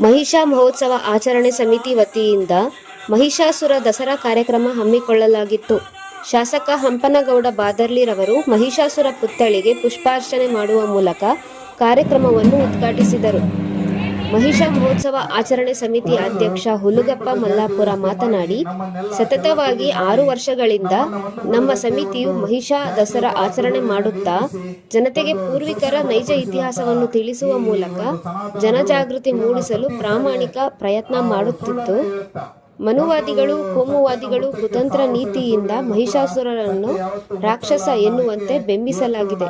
ಮಹಿಷಾ ಮಹೋತ್ಸವ ಆಚರಣೆ ಸಮಿತಿ ವತಿಯಿಂದ ಮಹಿಷಾಸುರ ದಸರಾ ಕಾರ್ಯಕ್ರಮ ಹಮ್ಮಿಕೊಳ್ಳಲಾಗಿತ್ತು. ಶಾಸಕ ಹಂಪನಗೌಡ ಬಾದರ್ಲಿರವರು ಮಹಿಷಾಸುರ ಪುತ್ಥಳಿಗೆ ಪುಷ್ಪಾರ್ಚನೆ ಮಾಡುವ ಮೂಲಕ ಕಾರ್ಯಕ್ರಮವನ್ನು ಉದ್ಘಾಟಿಸಿದರು. ಮಹಿಷಾ ಮಹೋತ್ಸವ ಆಚರಣೆ ಸಮಿತಿ ಅಧ್ಯಕ್ಷ ಹುಲುಗಪ್ಪ ಮಲ್ಲಾಪುರ ಮಾತನಾಡಿ, ಸತತವಾಗಿ ಆರು ವರ್ಷಗಳಿಂದ ನಮ್ಮ ಸಮಿತಿಯು ಮಹಿಷಾ ದಸರಾ ಆಚರಣೆ ಮಾಡುತ್ತಾ, ಜನತೆಗೆ ಪೂರ್ವಿಕರ ನೈಜ ಇತಿಹಾಸವನ್ನು ತಿಳಿಸುವ ಮೂಲಕ ಜನಜಾಗೃತಿ ಮೂಡಿಸಲು ಪ್ರಾಮಾಣಿಕ ಪ್ರಯತ್ನ ಮಾಡುತ್ತಿತ್ತು. ಮನುವಾದಿಗಳು, ಕೋಮುವಾದಿಗಳು ಕುತಂತ್ರ ನೀತಿಯಿಂದ ಮಹಿಷಾಸುರರನ್ನು ರಾಕ್ಷಸ ಎನ್ನುವಂತೆ ಬೆಂಬಿಸಲಾಗಿದೆ.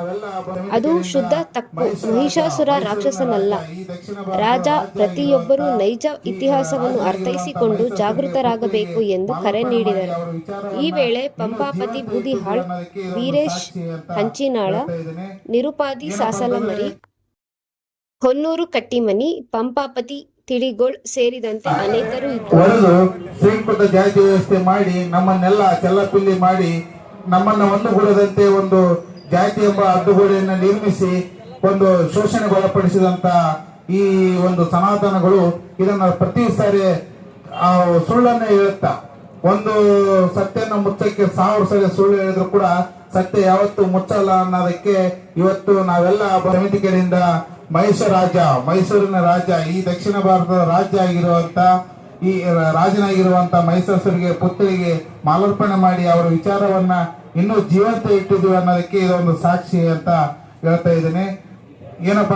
ಅದು ಶುದ್ಧ ತಪ್ಪು ಮಹಿಷಾಸುರ ರಾಕ್ಷಸನಲ್ಲ. ರಾಜ ಪ್ರತಿಯೊಬ್ಬರೂ ನೈಜ ಇತಿಹಾಸವನ್ನು ಅರ್ಥೈಸಿಕೊಂಡು ಜಾಗೃತರಾಗಬೇಕು ಎಂದು ಕರೆ ನೀಡಿದರು. ಈ ವೇಳೆ ಪಂಪಾಪತಿ ಬೂದಿಹಾಳ್, ವೀರೇಶ್, ಹಂಚಿನಾಳ, ನಿರುಪಾದಿ ಸಾಸಲಮರಿ, ಹೊನ್ನೂರು ಕಟ್ಟಿಮನಿ, ಪಂಪಾಪತಿ ತಿಳಿಗೋಳ್ ಸೇರಿದಂತೆ ಅನೇಕರು ಇದ್ದರು. ಶ್ರೀಕೃತ ಜಾತಿ ವ್ಯವಸ್ಥೆ ಮಾಡಿ ನಮ್ಮನ್ನೆಲ್ಲ ಚೆಲ್ಲಪಿಲ್ಲಿ ಮಾಡಿ ನಮ್ಮನ್ನ ಒಂದುಗೂಡದಂತೆ ಒಂದು ಜಾತಿ ಎಂಬ ಅಡ್ಡುಗೋಡೆಯನ್ನು ನಿರ್ಮಿಸಿ ಒಂದು ಶೋಷಣೆಗೊಳಪಡಿಸಿದಂತ ಈ ಒಂದು ಸನಾತನಗಳು ಇದನ್ನ ಪ್ರತಿ ಸಾರಿ ಸುಳ್ಳನ್ನ ಹೇಳುತ್ತಾ. ಒಂದು ಸತ್ಯನ ಮುಚ್ಚಕ್ಕೆ ಸಾವಿರ ಸಲ ಸುಳ್ಳು ಹೇಳಿದ್ರು ಕೂಡ ಸತ್ಯ ಯಾವತ್ತು ಮುಚ್ಚಲ್ಲ ಅನ್ನೋದಕ್ಕೆ ಇವತ್ತು ನಾವೆಲ್ಲ ಸಮಿತಿ ಕಡೆಯಿಂದ ಮೈಸೂರು ರಾಜ, ಮೈಸೂರಿನ ರಾಜ, ಈ ದಕ್ಷಿಣ ಭಾರತದ ರಾಜ್ಯ ಆಗಿರುವಂತ, ಈ ರಾಜನಾಗಿರುವಂತ ಮೈಸೂರಿಗೆ ಪುತ್ರಿಗೆ ಮಾಲಾರ್ಪಣೆ ಮಾಡಿ ಅವರ ವಿಚಾರವನ್ನ ಇನ್ನೂ ಜೀವಂತ ಇಟ್ಟಿದ್ವಿ ಅನ್ನೋದಕ್ಕೆ ಇದೊಂದು ಸಾಕ್ಷಿ ಅಂತ ಹೇಳ್ತಾ ಇದ್ದೀನಿ. ಏನಪ್ಪ